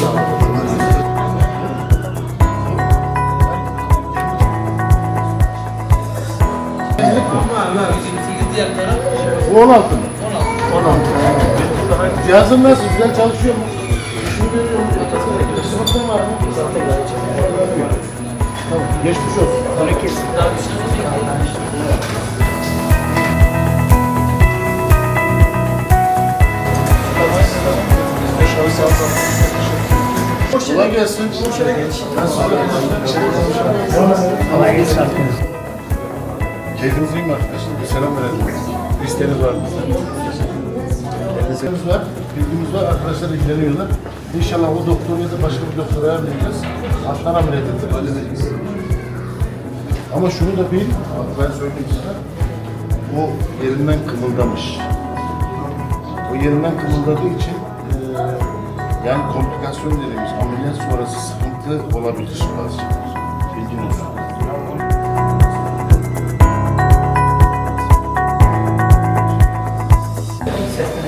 Bu 16 mı? 16. 16. Cihazın nasıl? Güzel çalışıyor mu? Şunu görüyorum. Sınıfta var mı? Zaten Tamam. Geçmiş olsun. Sonra kesin. Daha bir şey Thank you. Kolay gelsin. Kolay gelsin arkadaşlar. Keyfiniz iyi mi arkadaşlar? Bir selam verelim. İsteğiniz var mı? İsteğiniz var, bilgimiz var. Arkadaşlar ilgileniyorlar. İnşallah o doktor ya da başka bir doktora ayarlayacağız. Alttan ameliyat edip halledeceğiz. Ama şunu da bil, ben söyleyeyim size. O yerinden kımıldamış. O yerinden kımıldadığı için yani komplikasyon dediğimiz ameliyat sonrası sıkıntı olabilir bazı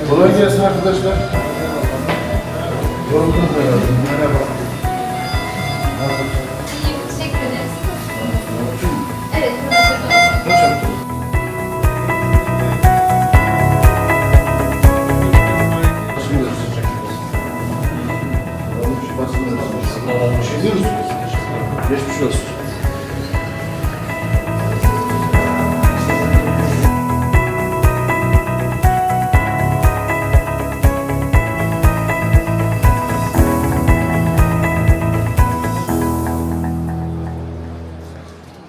Kolay gelsin arkadaşlar. Yoruldunuz herhalde. Merhaba. Merhaba. Başkanımız. Sağ olun. Geçmiş olsun.